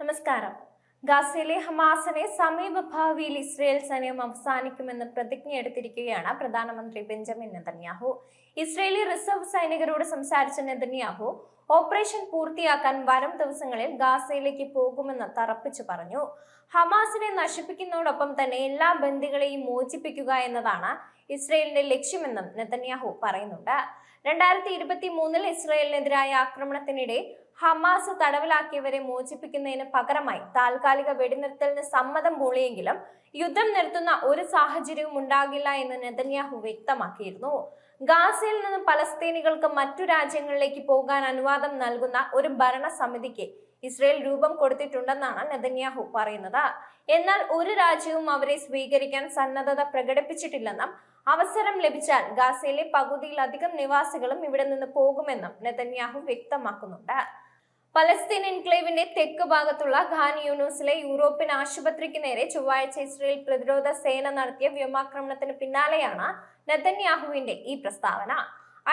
നമസ്കാരം. ഗാസയിലെ ഹമാസിനെ സമീപ ഭാവിയിൽ ഇസ്രയേൽ സൈന്യം അവസാനിക്കുമെന്ന് പ്രതിജ്ഞ എടുത്തിരിക്കുകയാണ് പ്രധാനമന്ത്രി ബെഞ്ചമിൻ നെതന്യാഹു. ഇസ്രയേലി റിസർവ് സൈനികരോട് സംസാരിച്ച നെതന്യാഹു ഓപ്പറേഷൻ പൂർത്തിയാക്കാൻ വരും ദിവസങ്ങളിൽ ഗാസയിലേക്ക് പോകുമെന്ന് തറപ്പിച്ചു പറഞ്ഞു. ഹമാസിനെ നശിപ്പിക്കുന്നതോടൊപ്പം തന്നെ എല്ലാ ബന്ദികളെയും മോചിപ്പിക്കുക എന്നതാണ് ഇസ്രയേലിന്റെ ലക്ഷ്യമെന്നും നെതന്യാഹു പറയുന്നുണ്ട്. രണ്ടായിരത്തി ഇരുപത്തി മൂന്നിൽ ഇസ്രയേലിനെതിരായ ആക്രമണത്തിനിടെ ഹമാസ് തടവിലാക്കിയവരെ മോചിപ്പിക്കുന്നതിന് പകരമായി താൽക്കാലിക വെടിനിർത്തലിന് സമ്മതം മൂളിയെങ്കിലും യുദ്ധം നിർത്തുന്ന ഒരു സാഹചര്യവും ഉണ്ടാകില്ല എന്ന് നെതന്യാഹു വ്യക്തമാക്കിയിരുന്നു. ഗാസയിൽ നിന്ന് പലസ്തീനികൾക്ക് മറ്റു രാജ്യങ്ങളിലേക്ക് പോകാൻ അനുവാദം നൽകുന്ന ഒരു ഭരണസമിതിക്ക് ഇസ്രയേൽ രൂപം കൊടുത്തിട്ടുണ്ടെന്നാണ് നെതന്യാഹു പറയുന്നത്. എന്നാൽ ഒരു രാജ്യവും അവരെ സ്വീകരിക്കാൻ സന്നദ്ധത പ്രകടിപ്പിച്ചിട്ടില്ലെന്നും അവസരം ലഭിച്ചാൽ ഗാസയിലെ പകുതിയിലധികം നിവാസികളും ഇവിടെ നിന്ന് പോകുമെന്നും നെതന്യാഹു വ്യക്തമാക്കുന്നുണ്ട്. പലസ്തീൻ എൻക്ലേവിന്റെ തെക്ക് ഭാഗത്തുള്ള ഖാൻ യൂണൂസിലെ യൂറോപ്യൻ ആശുപത്രിക്ക് നേരെ ചൊവ്വാഴ്ച ഇസ്രയേൽ പ്രതിരോധ സേന നടത്തിയ വ്യോമാക്രമണത്തിന് പിന്നാലെയാണ് നെതന്യാഹുവിന്റെ ഈ പ്രസ്താവന.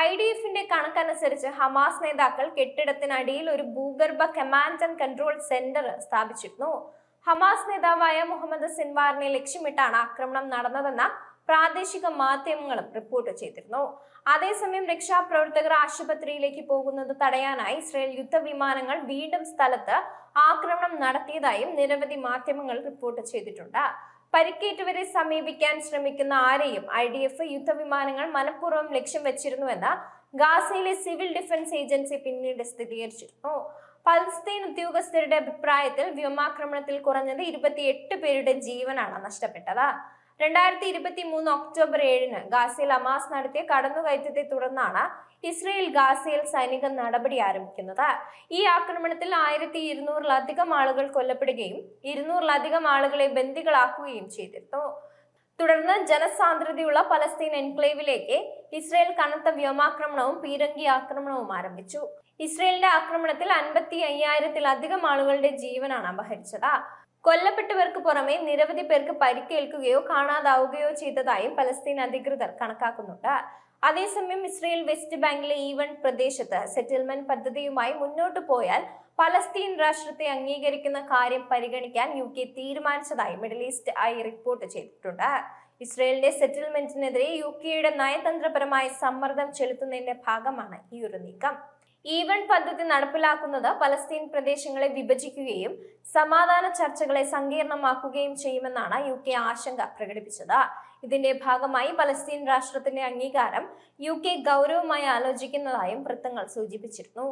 ഐ ഡി എഫിന്റെ കണക്കനുസരിച്ച് ഹമാസ് നേതാക്കൾ കെട്ടിടത്തിനടിയിൽ ഒരു ഭൂഗർഭ കമാൻഡ് ആൻഡ് കൺട്രോൾ സെന്റർ സ്ഥാപിച്ചിരുന്നു. ഹമാസ് നേതാവായ മുഹമ്മദ് സിൻവാറിനെ ലക്ഷ്യമിട്ടാണ് ആക്രമണം നടന്നതെന്ന പ്രാദേശിക മാധ്യമങ്ങളും റിപ്പോർട്ട് ചെയ്തിരുന്നു. അതേസമയം രക്ഷാപ്രവർത്തകർ ആശുപത്രിയിലേക്ക് പോകുന്നത് തടയാനായി ഇസ്രയേൽ യുദ്ധവിമാനങ്ങൾ വീണ്ടും സ്ഥലത്ത് ആക്രമണം നടത്തിയതായും നിരവധി മാധ്യമങ്ങൾ റിപ്പോർട്ട് ചെയ്തിട്ടുണ്ട്. പരിക്കേറ്റവരെ സമീപിക്കാൻ ശ്രമിക്കുന്ന ആരെയും ഐ ഡി എഫ് യുദ്ധവിമാനങ്ങൾ മനഃപൂർവം ലക്ഷ്യം വെച്ചിരുന്നുവെന്ന് ഗാസയിലെ സിവിൽ ഡിഫൻസ് ഏജൻസി പിന്നീട് സ്ഥിരീകരിച്ചിരുന്നു. പലസ്തീൻ ഉദ്യോഗസ്ഥരുടെ അഭിപ്രായത്തിൽ വ്യോമാക്രമണത്തിൽ കുറഞ്ഞത് ഇരുപത്തിയെട്ട് പേരുടെ ജീവനാണ് നഷ്ടപ്പെട്ടത്. രണ്ടായിരത്തി ഇരുപത്തി മൂന്ന് ഒക്ടോബർ ഏഴിന് ഗാസയിൽ അമാസ് നടത്തിയ കടന്നുകയറ്റത്തെ തുടർന്നാണ് ഇസ്രയേൽ ഗാസയിൽ സൈനിക നടപടി ആരംഭിക്കുന്നത്. ഈ ആക്രമണത്തിൽ ആയിരത്തി ഇരുന്നൂറിലധികം ആളുകൾ കൊല്ലപ്പെടുകയും ഇരുന്നൂറിലധികം ആളുകളെ ബന്ദികളാക്കുകയും ചെയ്തിരുന്നു. തുടർന്ന് ജനസാന്ദ്രതയുള്ള പലസ്തീൻ എൻക്ലേവിലേക്ക് ഇസ്രയേൽ കനത്ത വ്യോമാക്രമണവും പീരങ്കി ആക്രമണവും ആരംഭിച്ചു. ഇസ്രയേലിന്റെ ആക്രമണത്തിൽ അൻപത്തി അയ്യായിരത്തിലധികം ആളുകളുടെ ജീവനാണ് അപഹരിച്ചത്. കൊല്ലപ്പെട്ടവർക്ക് പുറമെ നിരവധി പേർക്ക് പരിക്കേൽക്കുകയോ കാണാതാവുകയോ ചെയ്തതായും പലസ്തീൻ അധികൃതർ കണക്കാക്കുന്നുണ്ട്. അതേസമയം ഇസ്രയേൽ വെസ്റ്റ് ബാങ്കിലെ ഈവൺ പ്രദേശത്ത് സെറ്റിൽമെന്റ് പദ്ധതിയുമായി മുന്നോട്ട് പോയാൽ പലസ്തീൻ രാഷ്ട്രത്തെ അംഗീകരിക്കുന്ന കാര്യം പരിഗണിക്കാൻ യു കെ തീരുമാനിച്ചതായി മിഡിൽ ഈസ്റ്റ് ആയി റിപ്പോർട്ട് ചെയ്തിട്ടുണ്ട്. ഇസ്രയേലിന്റെ സെറ്റിൽമെന്റിനെതിരെ യു കെയുടെ നയതന്ത്രപരമായ സമ്മർദ്ദം ചെലുത്തുന്നതിന്റെ ഭാഗമാണ് ഈ ഒരു നീക്കം. ഈവൺ പദ്ധതി നടപ്പിലാക്കുന്നത് പലസ്തീൻ പ്രദേശങ്ങളെ വിഭജിക്കുകയും സമാധാന ചർച്ചകളെ സങ്കീർണമാക്കുകയും ചെയ്യുമെന്നാണ് യു കെ ആശങ്ക പ്രകടിപ്പിച്ചത്. ഇതിന്റെ ഭാഗമായി പലസ്തീൻ രാഷ്ട്രത്തിന്റെ അംഗീകാരം യു കെ ഗൗരവമായി ആലോചിക്കുന്നതായും വൃത്തങ്ങൾ സൂചിപ്പിച്ചിരുന്നു.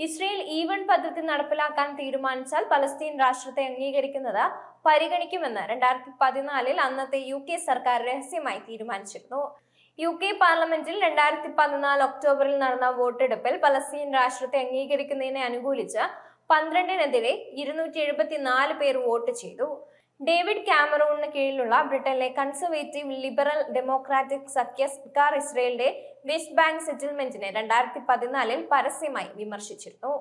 ഇസ്രയേൽ ഈവൺ പദ്ധതി നടപ്പിലാക്കാൻ തീരുമാനിച്ചാൽ പലസ്തീൻ രാഷ്ട്രത്തെ അംഗീകരിക്കുന്നത് പരിഗണിക്കുമെന്ന് രണ്ടായിരത്തി പതിനാലിൽ അന്നത്തെ യു കെ സർക്കാർ രഹസ്യമായി തീരുമാനിച്ചിരുന്നു. യു കെ പാർലമെന്റിൽ രണ്ടായിരത്തി പതിനാല് ഒക്ടോബറിൽ നടന്ന വോട്ടെടുപ്പിൽ പലസ്തീൻ രാഷ്ട്രത്തെ അംഗീകരിക്കുന്നതിനെ അനുകൂലിച്ച് പന്ത്രണ്ടിനെതിരെ ഇരുന്നൂറ്റി എഴുപത്തിനാല് പേർ വോട്ട് ചെയ്തു. ഡേവിഡ് ക്യാമറൂണിന് കീഴിലുള്ള ബ്രിട്ടനിലെ കൺസർവേറ്റീവ് ലിബറൽ ഡെമോക്രാറ്റിക് സഖ്യ സർക്കാർ ഇസ്രയേലിന്റെ വെസ്റ്റ് ബാങ്ക് സെറ്റിൽമെന്റിനെ രണ്ടായിരത്തി പതിനാലിൽ പരസ്യമായി വിമർശിച്ചിരുന്നു.